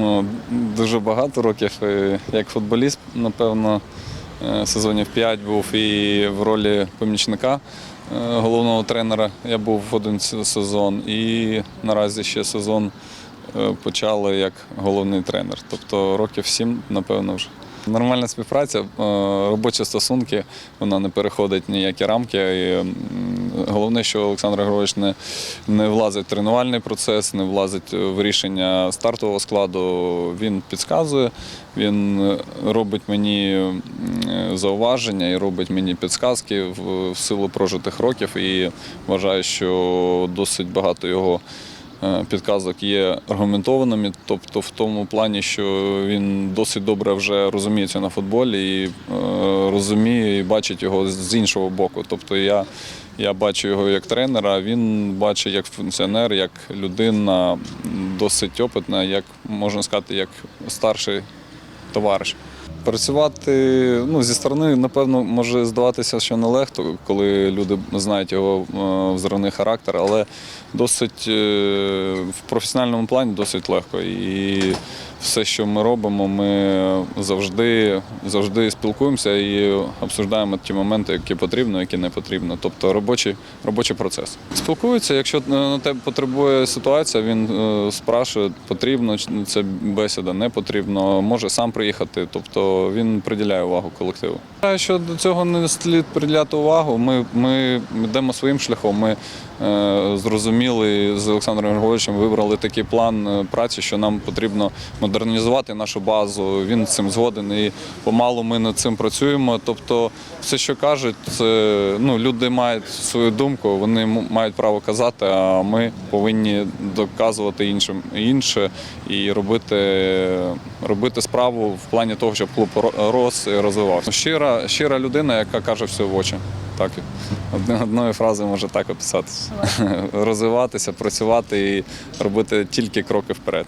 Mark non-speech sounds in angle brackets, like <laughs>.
Ну, дуже багато років. Е, Як футболіст, напевно, е, сезонів 5 був і в ролі помічника е, головного тренера. Я був в один сезон і наразі ще сезон почали як головний тренер. Тобто років 7, напевно, вже. Нормальна співпраця, робочі стосунки, вона не переходить ніякі рамки. І, головне, що Олександр Григорович не, не влазить в тренувальний процес, не влазить в рішення стартового складу. Він підказує, він робить мені зауваження і робить мені підсказки в, в силу прожитих років. І вважаю, що досить багато його підказок є аргументованими, тобто в тому плані, що він досить добре вже розуміється на футболі і е, розуміє і бачить його з іншого боку. Тобто я, я бачу його як тренера, він бачить як функціонер, як людина досить опитна, як можна сказати, як старший товариш. Працювати ну, зі сторони, напевно, може здаватися, що нелегко, коли люди знають його е, взривний характер, але досить е, в професіональному плані досить легко. І все, що ми робимо, ми завжди, завжди спілкуємося і обсуждаємо ті моменти, які потрібно, які не потрібно. Тобто робочий, робочий процес. Спілкуються, якщо е, на тебе потребує ситуація, він спрашує, потрібно це бесіда, не потрібно, може сам приїхати. Тобто він приділяє увагу колективу. Вважаю, до цього не слід приділяти увагу. Ми, ми йдемо своїм шляхом. Ми е, зрозуміли з Олександром Григоровичем, вибрали такий план е, праці, що нам потрібно модернізувати нашу базу. Він цим згоден і помалу ми над цим працюємо. Тобто, все, що кажуть, це ну, люди мають свою думку, вони мають право казати, а ми повинні доказувати іншим інше і робити, робити справу в плані того, щоб клуб рос і розвивався. Щира, щира людина, яка каже все в очі. Так, одною фразою може так описатися. <laughs> Розвиватися, працювати і робити тільки кроки вперед.